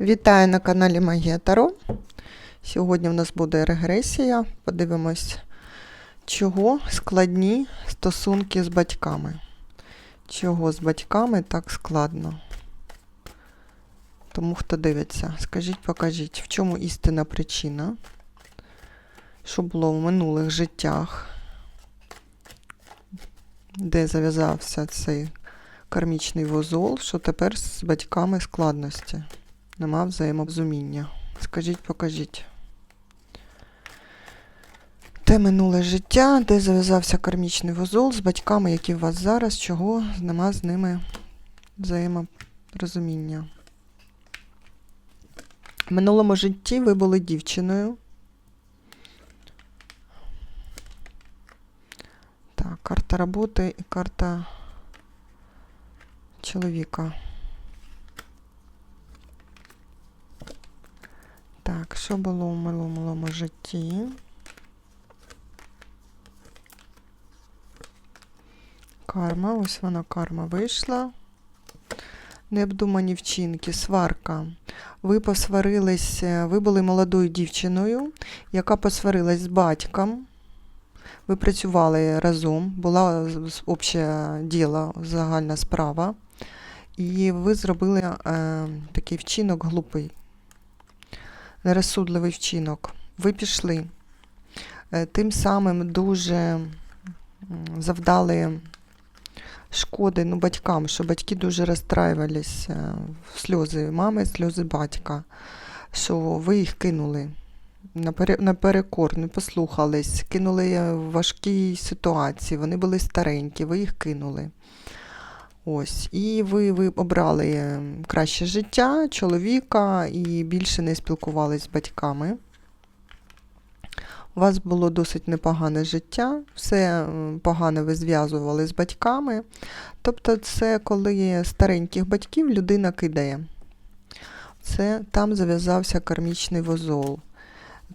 Вітаю на каналі Магія Таро. Сьогодні в нас буде регресія. Подивимось, чого складні стосунки з батьками. Чого з батьками так складно? Тому хто дивиться, скажіть, покажіть, в чому істинна причина? Що було в минулих життях, де зав'язався цей кармічний вузол, що тепер з батьками складності? Нема взаєморозуміння. Скажіть, покажіть. Те минуле життя, де зав'язався кармічний вузол з батьками, які у вас зараз, чого нема з ними взаєморозуміння. В минулому житті ви були дівчиною. Так, карта роботи і карта чоловіка. Так, що було у минулому житті? Карма, ось вона карма вийшла. Необдумані вчинки, сварка. Ви посварились, е, ви були молодою дівчиною, яка посварилась з батьком. Ви працювали разом, була обще діло, загальна справа. І ви зробили е, такий вчинок глупий нерозсудливий вчинок. Ви пішли. Е, Тим самим дуже завдали шкоди ну, батькам, що батьки дуже розстраювались, е, сльози мами, сльози батька, що ви їх кинули напере- наперекор, не послухались, кинули в важкій ситуації, вони були старенькі, ви їх кинули. Ось, і ви, ви обрали е, краще життя, чоловіка і більше не спілкувались з батьками. У вас було досить непогане життя, все погане ви зв'язували з батьками. Тобто, це коли стареньких батьків людина кидає. Це там зав'язався кармічний вузол.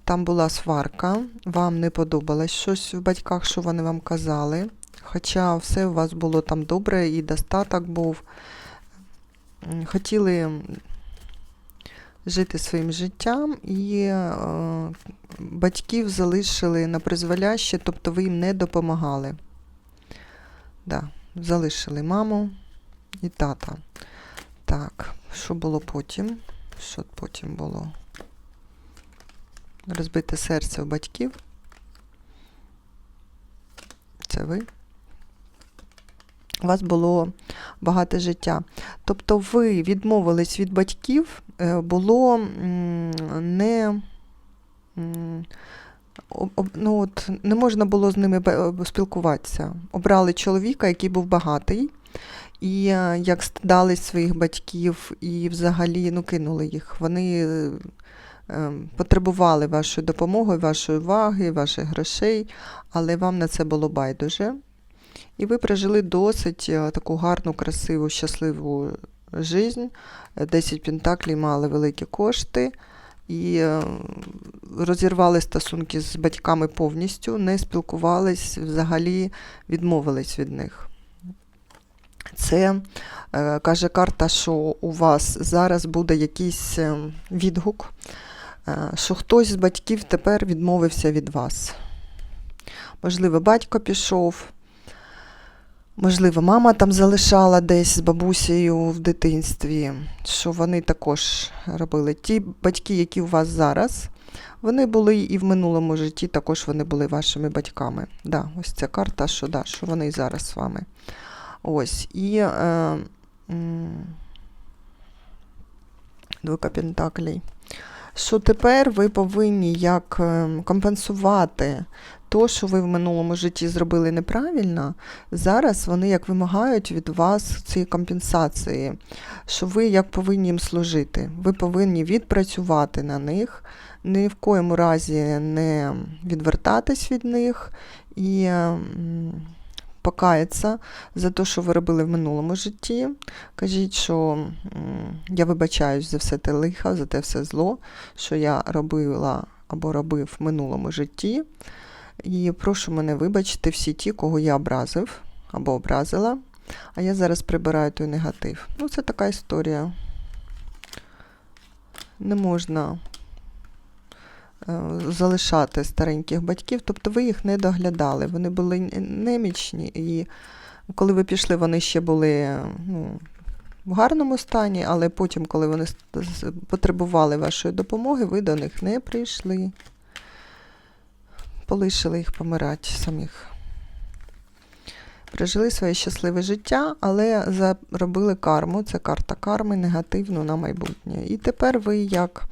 Там була сварка, вам не подобалось щось в батьках, що вони вам казали. Хоча все у вас було там добре і достаток був. Хотіли жити своїм життям і е, батьків залишили на призволяще, тобто ви їм не допомагали. Да, залишили маму і тата. Так, що було потім? Що потім було? Розбите серце у батьків. Це ви. У вас було багате життя. Тобто ви відмовились від батьків, е, було не, ну, от, не можна було з ними спілкуватися. Обрали чоловіка, який був багатий, і е, як стидались своїх батьків, і взагалі ну, кинули їх. Вони е, е, потребували вашої допомоги, вашої уваги, ваших грошей, але вам на це було байдуже. І ви прожили досить е, таку гарну, красиву, щасливу жизнь. Е, 10 пентаклей мали великі кошти і е, розірвали стосунки з батьками повністю, не спілкувались, взагалі відмовились від них. Це каже карта, що у вас зараз буде якийсь відгук, що хтось з батьків тепер відмовився від вас. Можливо, батько пішов, Можливо, мама там залишала десь з бабусею в дитинстві, що вони також робили. Ті батьки, які у вас зараз, вони були і в минулому житті, також вони були вашими батьками. Да, ось ця карта, що, да, що вони і зараз з вами. Ось. І е, м, двойка пентаклей. Що тепер ви повинні як е, компенсувати то, що ви в минулому житті зробили неправильно, зараз вони як вимагають від вас цієї компенсації, що ви як повинні їм служити. Ви повинні відпрацювати на них, ні в коєму разі не відвертатись від них і м, покаятися за те, що ви робили в минулому житті. Кажіть, що я вибачаюсь за все те лихо, за те все зло, що я робила або робив в минулому житті. І прошу мене вибачити всі ті, кого я образив або образила. А я зараз прибираю той негатив. Ну, це така історія. не можна залишати стареньких батьків, тобто ви їх не доглядали. Вони були немічні, і коли ви пішли, вони ще були ну, в гарному стані, але потім, коли вони потребували вашої допомоги, ви до них не прийшли. Полишили їх помирати самих. Прожили своє щасливе життя, але заробили карму. Це карта карми негативну на майбутнє. І тепер ви як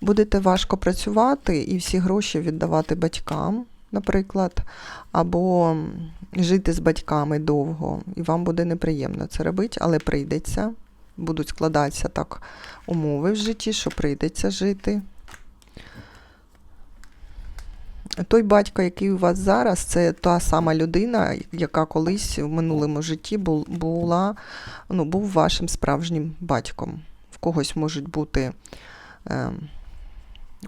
будете важко працювати і всі гроші віддавати батькам, наприклад, або жити з батьками довго, і вам буде неприємно це робити, але прийдеться. Будуть складатися так умови в житті, що прийдеться жити. Той батько, який у вас зараз, це та сама людина, яка колись в минулому житті була, ну, був вашим справжнім батьком. В когось можуть бути е,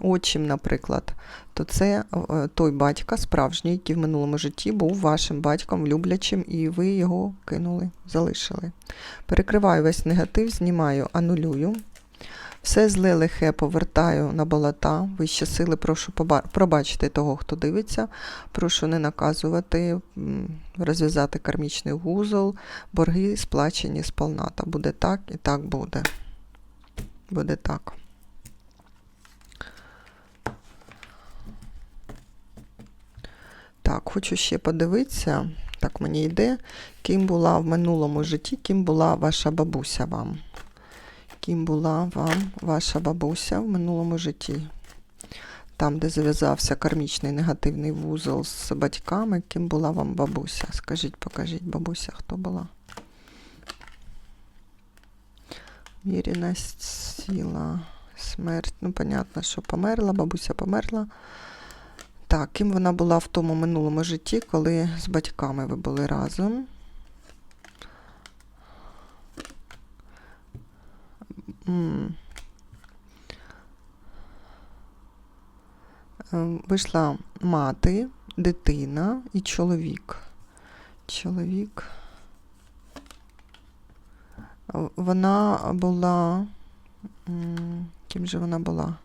отчим, наприклад. То це е, той батько справжній, який в минулому житті був вашим батьком, люблячим, і ви його кинули, залишили. Перекриваю весь негатив, знімаю, анулюю. Все зле лихе повертаю на болота. Вищі сили, прошу пробачити того, хто дивиться. Прошу не наказувати, розв'язати кармічний вузол, борги сплачені сполна. Та буде так і так буде. Буде так. Так, хочу ще подивитися. Так, мені йде, ким була в минулому житті, ким була ваша бабуся вам ким була вам ваша бабуся в минулому житті. Там, де зав'язався кармічний негативний вузол з батьками, ким була вам бабуся? Скажіть, покажіть, бабуся, хто була? Вірність, сіла, смерть. Ну, понятно, що померла, бабуся померла. Так, ким вона була в тому минулому житті, коли з батьками ви були разом? Е, Вийшла мати, дитина і чоловік. Чоловік. Е, Вона була. Ким же вона була?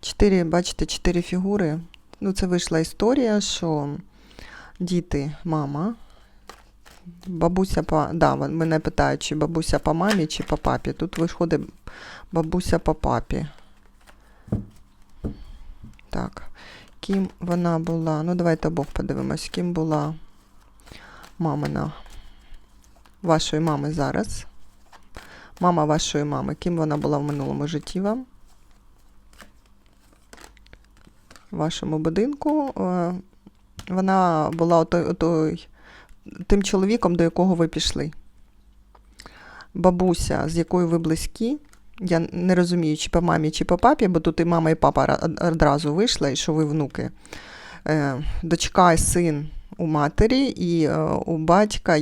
Чотири, бачите, чотири фігури. Ну, це вийшла історія, що діти, мама, бабуся по. Да, мене питають, чи бабуся по мамі, чи по папі. Тут виходить бабуся по папі. Так. Ким вона була? Ну, давайте обох подивимось, ким була мамина вашої мами зараз. Мама вашої мами, ким вона була в минулому житті вам? В вашому будинку. Е, Вона була отой, отой, тим чоловіком, до якого ви пішли. Бабуся, з якою ви близькі. Я не розумію, чи по мамі, чи по папі, бо тут і мама, і папа одразу вийшли, і що ви внуки. Е, Дочка і син у матері, і е, у батька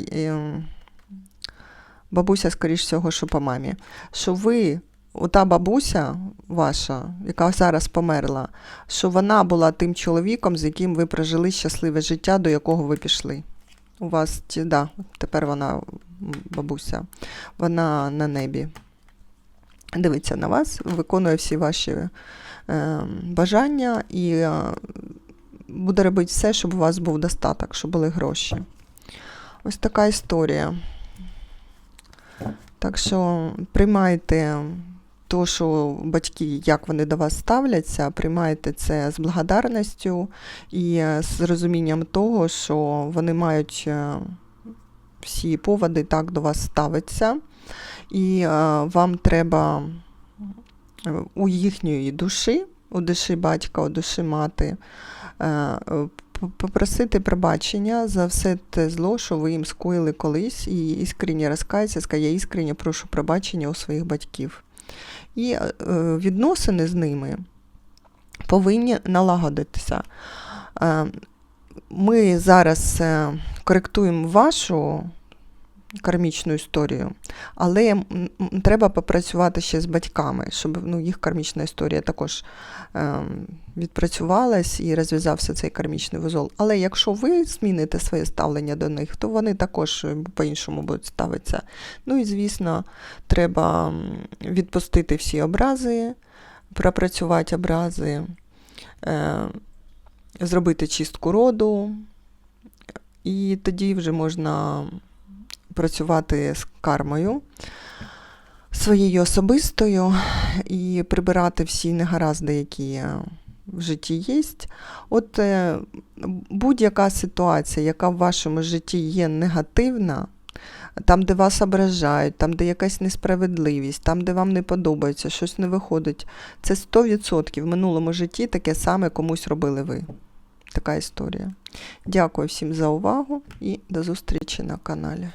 бабуся, скоріш всього, що по мамі. Що ви, ота бабуся ваша, яка зараз померла, що вона була тим чоловіком, з яким ви прожили щасливе життя, до якого ви пішли. У вас, да, тепер вона бабуся, вона на небі. Дивиться на вас, виконує всі ваші е, бажання і е, буде робити все, щоб у вас був достаток, щоб були гроші. Ось така історія. Так що приймайте то, що батьки, як вони до вас ставляться, приймайте це з благодарністю і е, з розумінням того, що вони мають е, всі поводи так до вас ставитися, і е, вам треба у їхньої душі, у душі батька, у душі мати, попросити пробачення за все те зло, що ви їм скоїли колись, і іскренні сказати, я іскренні прошу пробачення у своїх батьків. І е, відносини з ними повинні налагодитися. Е, Ми зараз е, коректуємо вашу кармічну історію. Але треба попрацювати ще з батьками, щоб ну, їх кармічна історія також ем, відпрацювалась і розв'язався цей кармічний вузол. Але якщо ви зміните своє ставлення до них, то вони також е, по-іншому будуть ставитися. Ну і, звісно, треба відпустити всі образи, пропрацювати образи, е, зробити чистку роду, і тоді вже можна працювати з кармою своєю особистою і прибирати всі негаразди, які в житті є. От е, будь-яка ситуація, яка в вашому житті є негативна, там, де вас ображають, там, де якась несправедливість, там, де вам не подобається, щось не виходить, це 100% в минулому житті таке саме комусь робили ви. Така історія. Дякую всім за увагу і до зустрічі на каналі.